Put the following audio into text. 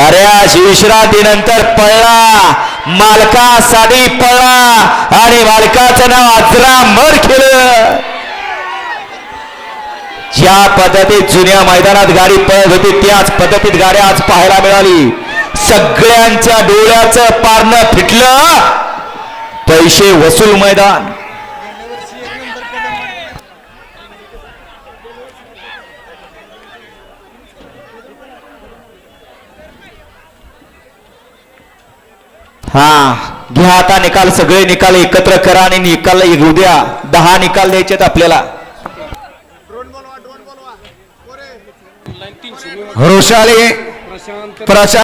बऱ्याच विश्रांतीनंतर पळला. मालकासाठी पळला आणि मालकाचं नाव अजरामर केलं ज्या पद्धतीत जुन्या मैदानात गाडी पळत होती त्याच पद्धतीत गाड्या आज पाहायला मिळाली. सगळ्यांच्या डोळ्याचं पारणं फिटलं. पैसे वसूल मैदान. हा घ्या आता निकाल सगळे निकाल एकत्र करा आणि निकाल उद्या दहा निकाल द्यायचे आहेत आपल्याला वृषाली प्रशांत